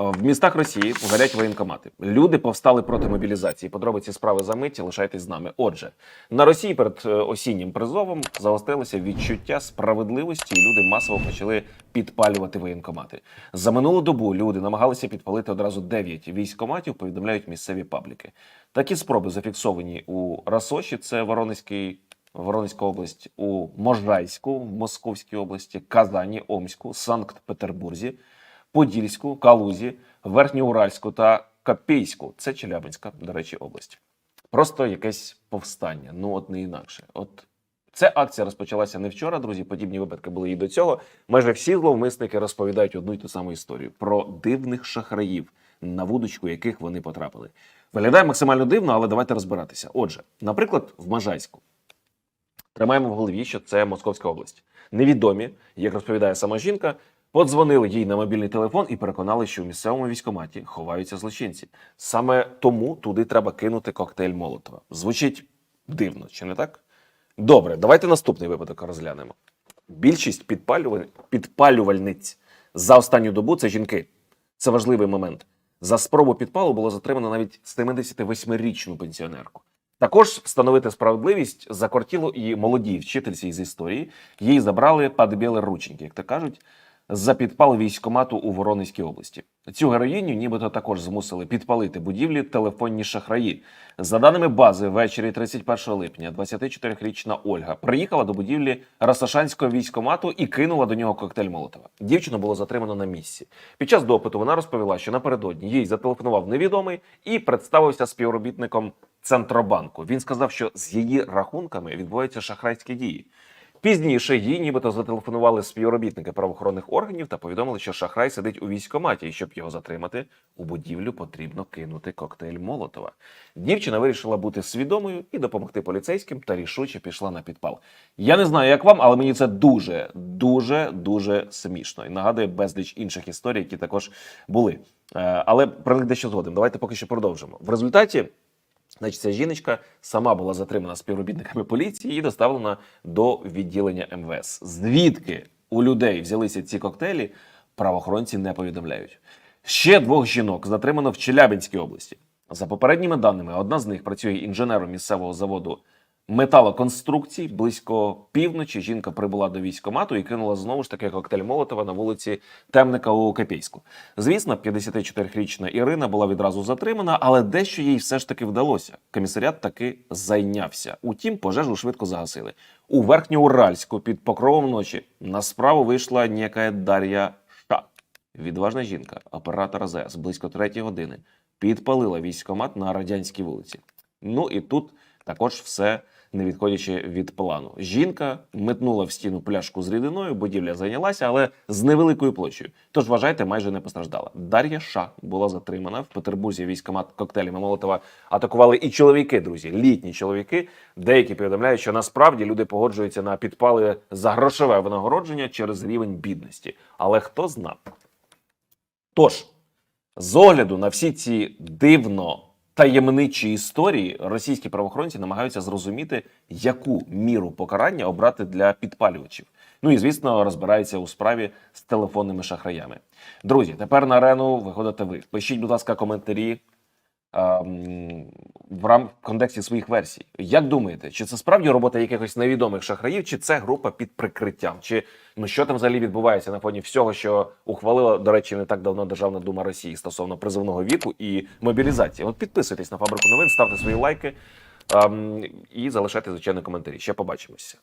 В містах Росії горять воєнкомати. Люди повстали проти мобілізації. Подробиці справи за миті. Лишайтесь з нами. Отже, на Росії перед е, осіннім призовом загострилося відчуття справедливості, і люди масово почали підпалювати воєнкомати. За минулу добу люди намагалися підпалити одразу 9 військкоматів. Повідомляють місцеві пабліки. Такі спроби зафіксовані у Расоші, це Воронезький. Воронезька область у Можайську в Московській області, Казані, Омську, Санкт-Петербурзі, Подільську, Калузі, Верхньоуральську та Копейську. Це Челябинська, до речі, область. Просто якесь повстання. Ну, от не інакше. От ця акція розпочалася не вчора, друзі. Подібні випадки були і до цього. Майже всі зловмисники розповідають одну й ту саму історію про дивних шахраїв, на вудочку яких вони потрапили. Виглядає максимально дивно, але давайте розбиратися. Отже, наприклад, в Можайську. Тримаємо в голові, що це Московська область. Невідомі, як розповідає сама жінка, подзвонили їй на мобільний телефон і переконали, що в місцевому військкоматі ховаються злочинці. Саме тому туди треба кинути коктейль Молотова. Звучить дивно, чи не так? Добре, давайте наступний випадок розглянемо. Більшість підпалюваль... підпалювальниць за останню добу це жінки. Це важливий момент. За спробу підпалу було затримано навіть 78-річну пенсіонерку. Також встановити справедливість закортіло і молодій вчительці з історії. Їй забрали падбіли рученьки, як то кажуть, за підпал військкомату у Воронезькій області. Цю героїню нібито також змусили підпалити будівлі телефонні шахраї. За даними бази, ввечері 31 липня 24-річна Ольга приїхала до будівлі Росошанського військкомату і кинула до нього коктейль Молотова. Дівчину було затримано на місці. Під час допиту вона розповіла, що напередодні їй зателефонував невідомий і представився співробітником Центробанку. Він сказав, що з її рахунками відбуваються шахрайські дії. Пізніше їй нібито зателефонували співробітники правоохоронних органів та повідомили, що шахрай сидить у військкоматі, і щоб його затримати, у будівлю потрібно кинути коктейль Молотова. Дівчина вирішила бути свідомою і допомогти поліцейським та рішуче пішла на підпал. Я не знаю, як вам, але мені це дуже, дуже, дуже смішно. І нагадує безліч інших історій, які також були. Е, Але про них дещо згодом. Давайте поки що продовжимо. В результаті. Значить, ця жіночка сама була затримана співробітниками поліції і доставлена до відділення МВС. Звідки у людей взялися ці коктейлі, правоохоронці не повідомляють. Ще двох жінок затримано в Челябинській області. За попередніми даними, одна з них працює інженером місцевого заводу металоконструкцій. Близько півночі жінка прибула до військкомату і кинула знову ж таки коктейль Молотова на вулиці Темника у Копейську. Звісно, 54-річна Ірина була відразу затримана, але дещо їй все ж таки вдалося. Комісаріат таки зайнявся. Утім, пожежу швидко загасили. У Верхньоуральську під покровом ночі на справу вийшла ніяка Дар'я Ша. Відважна жінка, оператор АЗС, близько третьої години, підпалила військкомат на радянській вулиці. Ну і тут також все не відходячи від плану. Жінка метнула в стіну пляшку з рідиною, будівля зайнялася, але з невеликою площею. Тож вважайте, майже не постраждала. Дар'я Ша була затримана в Петербурзі. Військкомат коктейлями Молотова атакували і чоловіки, друзі, літні чоловіки. Деякі повідомляють, що насправді люди погоджуються на підпали за грошове винагородження через рівень бідності. Але хто знав? Тож, з огляду на всі ці дивно таємничі історії, російські правоохоронці намагаються зрозуміти, яку міру покарання обрати для підпалювачів. Ну і звісно, розбираються у справі з телефонними шахраями. Друзі, тепер на арену виходите ви. Пишіть, будь ласка, коментарі ем, в рам в контексті своїх версій. Як думаєте, чи це справді робота якихось невідомих шахраїв, чи це група під прикриттям? Чи ну що там взагалі відбувається на фоні всього, що ухвалила, до речі, не так давно Державна дума Росії стосовно призовного віку і мобілізації? От підписуйтесь на фабрику новин, ставте свої лайки ем, і залишайте звичайно коментарі. Ще побачимося.